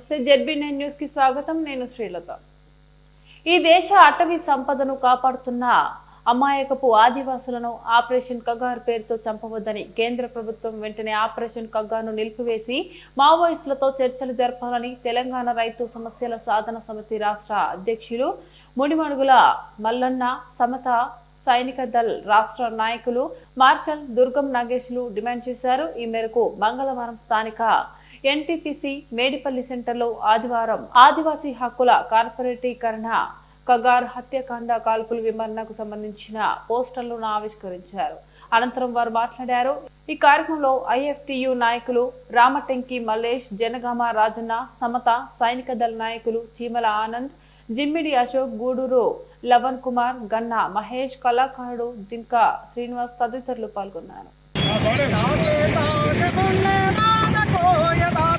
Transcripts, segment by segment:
నమస్తే. ZB nine న్యూస్కి స్వాగతం. నేను శ్రీలత. ఈ దేశ అటవీ సంపదను కాపాడుతున్న అమాయకపు ఆదివాసులను ఆపరేషన్ కగార్ పేరుతో చంపవద్దని కేంద్ర ప్రభుత్వం వెంటనే ఆపరేషన్ కగార్ను నిలిపివేసి మావోయిస్టులతో చర్చలు జరపాలని తెలంగాణ రైతు సమస్యల సాధన సమితి రాష్ట్ర అధ్యక్షులు ముడిమడుగుల మల్లన్న సమత సైనిక దళ్ రాష్ట్ర నాయకులు మార్షల్ దుర్గం నాగేష్లు డిమాండ్ చేశారు. ఈ మేరకు మంగళవారం స్థానిక ఎన్టీపీసీ మేడిపల్లి సెంటర్లో ఆదివారం ఆదివాసీ హక్కుల కార్పొరేటీకరణ కగార్ హత్యాకాండ కాల్పుల విమరణకు సంబంధించిన పోస్టర్లను ఆవిష్కరించారు. అనంతరం వారు మాట్లాడారు. ఈ కార్యక్రమంలో ఐఎఫ్టియు నాయకులు రామటెంకి మల్లేష్ జనగామ రాజన్న సమత సైనిక దళ నాయకులు చీమల ఆనంద్ జిమ్మిడి అశోక్ గూడూరు లవన్ కుమార్ గన్నా మహేష్ కళాకారుడు జింకా శ్రీనివాస్ తదితరులు పాల్గొన్నారు. 我也打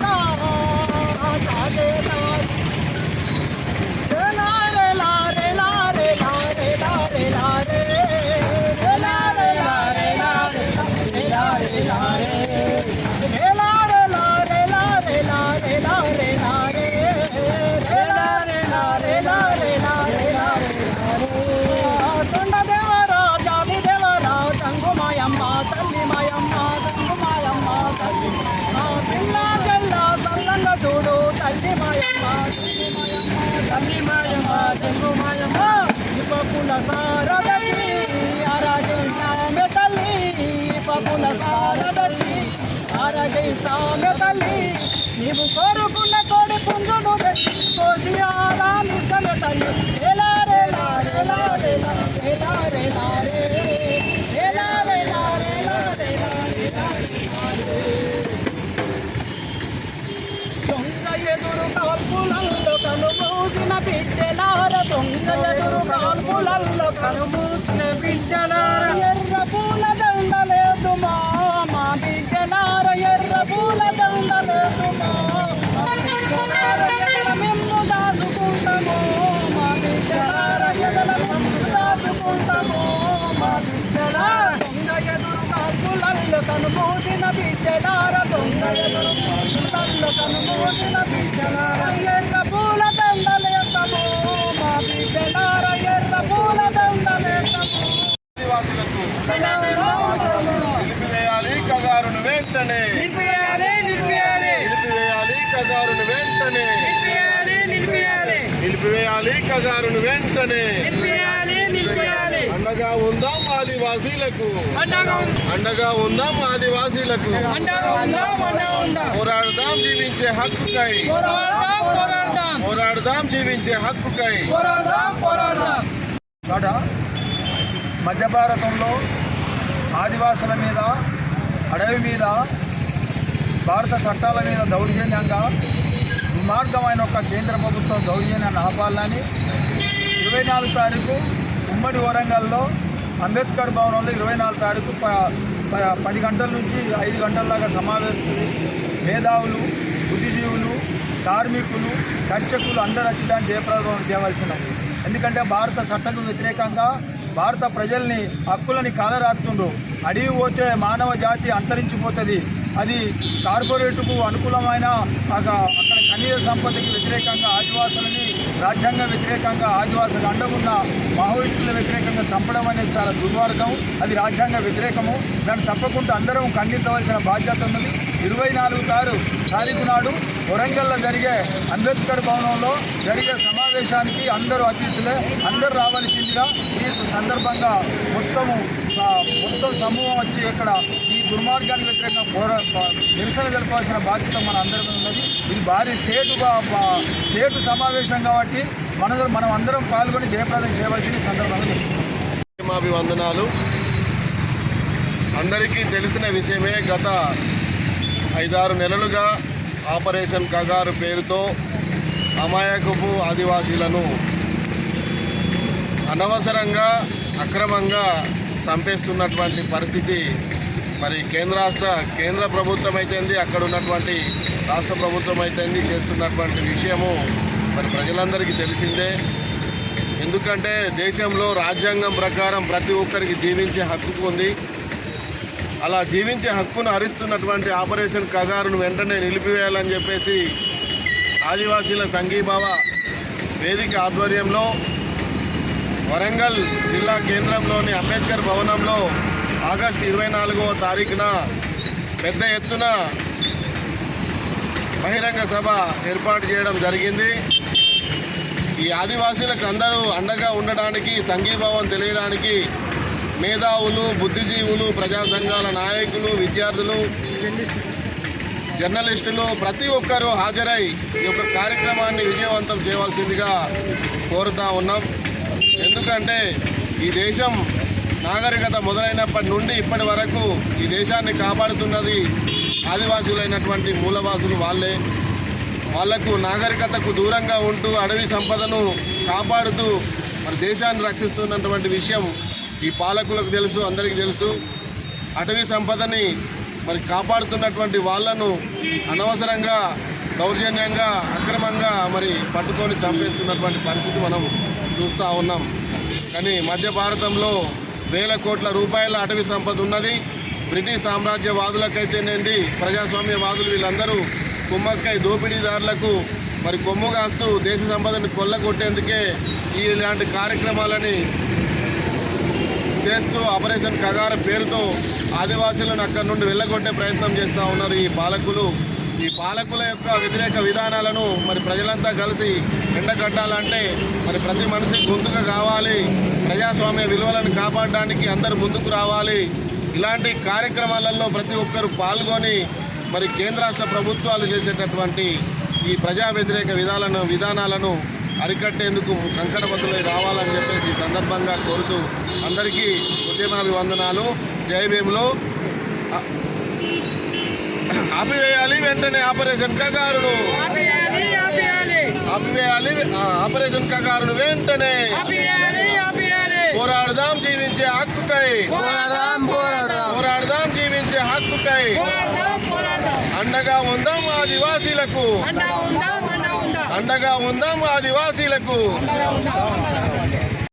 తల్లి మాయమ్మ తల్లి మాయమ్మ పప్పుల సారదటి ఆరాధిస్తామె తల్లి పప్పుల సారదటి ఆరాధిస్తామె తల్లి నీవు కోరుకున్న కోడి పుంజును కోసి ఆరాధిస్తామె తల్లి ఎలా రేలా రేలా రేలా కాల్పులల్లో కనుమూసిన బిడ్డలార ఎర్ర పూల దండలేదు మా మా బిడ్డలార ఎర్ర పూల దండలేదు మా మేము దాచుకుంటాము మా బిడ్డలార ఎగల దాచుకుంటాము మా బిడ్డలార దొంగ ఎదురు కాల్పులల్లో కనుమూసిన బిడ్డలార దొంగ ఎదురు కాల్పులల్లో కనుమూసిన బిడ్డలార. నిలిపివేయాలి కగారును వెంటనే. నిలిపివేయాలి కగారును వెంటనే. నిలిపివేయాలి కగారును వెంటనే. అండగా ఉందాం ఆదివాసీలకు. అండగా ఉంది. ఆదివాసీలకు. పోరాడదాం జీవించే హక్కుకై. పోరాడదాం జీవించే హక్కుకై. పోరాడదాం పోరాడదాం. మధ్య భారతంలో ఆదివాసుల మీద అడవి మీద భారత చట్టాల మీద దౌర్జన్యంగా దుర్మార్గమైన ఒక కేంద్ర ప్రభుత్వం దౌర్జన్యాన్ని ఆపాలని ఇరవై నాలుగు తారీఖు ఉమ్మడి వరంగల్లో అంబేద్కర్ భవనంలో ఇరవై నాలుగు తారీఖు ప- ప- పది గంటల నుంచి ఐదు గంటల దాకా సమావేశం మేధావులు బుద్ధిజీవులు కార్మికులు కర్షకులు అందరూ వచ్చి దాన్ని జయప్రదం చేయవలసినది ఎందుకంటే భారత చట్టకు వ్యతిరేకంగా భారత ప్రజల్ని హక్కులని కాలరాస్తుండు. అడివి పోతే మానవ జాతి అంతరించిపోతుంది. అది కార్పొరేటుకు అనుకూలమైన అక్కడ ఖనిజ సంపదకి వ్యతిరేకంగా ఆదివాసులని రాజ్యాంగ వ్యతిరేకంగా ఆదివాసులు అండగున్న మావోయిస్టుల వ్యతిరేకంగా చంపడం అనేది చాలా దుర్మార్గం. అది రాజ్యాంగ వ్యతిరేకము. దాన్ని తప్పకుండా అందరం ఖండించవలసిన బాధ్యత ఉన్నది. ఇరవై నాలుగు తారు తారీఖు నాడు వరంగల్లో జరిగే అంబేద్కర్ భవనంలో జరిగే సమావేశానికి అందరూ అతిథులే అందరూ రావాల్సిందిగా ఈ సందర్భంగా మొత్తము మొత్తం సమూహం వచ్చి ఇక్కడ ఈ దుర్మార్గానికి వ్యతిరేకంగా పోరా నిరసన జరపాల్సిన బాధ్యత మన అందరికీ ఉన్నది. ఇది భారీ స్టేటుగా స్టేటు సమావేశం కాబట్టి మన మనం అందరం పాల్గొని జయప్రదం చేయవలసిన సందర్భంగా అభివందనాలు అందరికీ తెలిసిన విషయమే గత ఐదారు నెలలుగా ఆపరేషన్ కగారు పేరుతో అమాయకపు ఆదివాసీలను అనవసరంగా అక్రమంగా చంపేస్తున్నటువంటి పరిస్థితి. మరి కేంద్ర రాష్ట్ర కేంద్ర ప్రభుత్వం అయితేంది అక్కడ ఉన్నటువంటి రాష్ట్ర ప్రభుత్వం అయితేంది చేస్తున్నటువంటి విషయము మరి ప్రజలందరికీ తెలిసిందే. ఎందుకంటే దేశంలో రాజ్యాంగం ప్రకారం ప్రతి ఒక్కరికి జీవించే హక్కు ఉంది. అలా జీవించే హక్కును హరిస్తున్నటువంటి ఆపరేషన్ కగారును వెంటనే నిలిపివేయాలని చెప్పేసి ఆదివాసీల సంఘీభావ వేదిక ఆధ్వర్యంలో వరంగల్ జిల్లా కేంద్రంలోని అంబేద్కర్ భవనంలో ఆగస్టు ఇరవై నాలుగవ తారీఖున పెద్ద ఎత్తున బహిరంగ సభ ఏర్పాటు చేయడం జరిగింది. ఈ ఆదివాసీలకు అందరూ అండగా ఉండడానికి సంఘీభావం తెలియడానికి మేధావులు బుద్ధిజీవులు ప్రజా సంఘాల నాయకులు విద్యార్థులు జర్నలిస్టులు ప్రతి ఒక్కరూ హాజరై ఈ యొక్క కార్యక్రమాన్ని విజయవంతం చేయవలసిందిగా కోరుతా ఉన్నాం. ఎందుకంటే ఈ దేశం నాగరికత మొదలైనప్పటి నుండి ఇప్పటి వరకు ఈ దేశాన్ని కాపాడుతున్నది ఆదివాసులైనటువంటి మూలవాసులు వాళ్ళే. వాళ్ళకు నాగరికతకు దూరంగా ఉంటూ అడవి సంపదను కాపాడుతూ మన దేశాన్ని రక్షిస్తున్నటువంటి విషయం ఈ పాలకులకు తెలుసు అందరికీ తెలుసు. అటవీ సంపదని మరి కాపాడుతున్నటువంటి వాళ్ళను అనవసరంగా దౌర్జన్యంగా అక్రమంగా మరి పట్టుకొని చంపేస్తున్నటువంటి పరిస్థితి మనం చూస్తూ ఉన్నాం. కానీ మధ్య భారతంలో వేల కోట్ల రూపాయల అటవీ సంపద ఉన్నది. బ్రిటిష్ సామ్రాజ్యవాదులకైతేనేంది ప్రజాస్వామ్యవాదులు వీళ్ళందరూ కుమ్మక్కై దోపిడీదారులకు మరి కొమ్ము కాస్తూ దేశ సంపదను కొల్లగొట్టేందుకే ఈ ఇలాంటి కార్యక్రమాలని చేస్తూ ఆపరేషన్ కగార పేరుతో ఆదివాసులను అక్కడి నుండి వెళ్ళగొట్టే ప్రయత్నం చేస్తూ ఉన్నారు ఈ పాలకులు. ఈ పాలకుల యొక్క వ్యతిరేక విధానాలను మరి ప్రజలంతా కలిసి ఎండగట్టాలంటే మరి ప్రతి మనిషి గొంతుగా కావాలి. ప్రజాస్వామ్య విలువలను కాపాడడానికి అందరూ ముందుకు రావాలి. ఇలాంటి కార్యక్రమాలలో ప్రతి ఒక్కరు పాల్గొని మరి కేంద్ర రాష్ట్ర ప్రభుత్వాలు చేసేటటువంటి ఈ ప్రజా వ్యతిరేక విధాలను విధానాలను అరికట్టేందుకు కంకణబద్దులై రావాలని చెప్పేసి ఈ సందర్భంగా కోరుతూ అందరికీ ఉద్యమాభివందనాలు జై భీములు. ఆపివేయాలి వెంటనే ఆపరేషన్ కగారును. ఆపియాలి ఆపివేయాలి. ఆపరేషన్ కగారును వెంటనే. పోరాడదాం జీవించే హక్కుకై. పోరాడదాం పోరాడదాం. జీవించే హక్కుకై. అండగా ఉందాం ఆదివాసీలకు. అండగా ఉందాం ఆదివాసీలకు.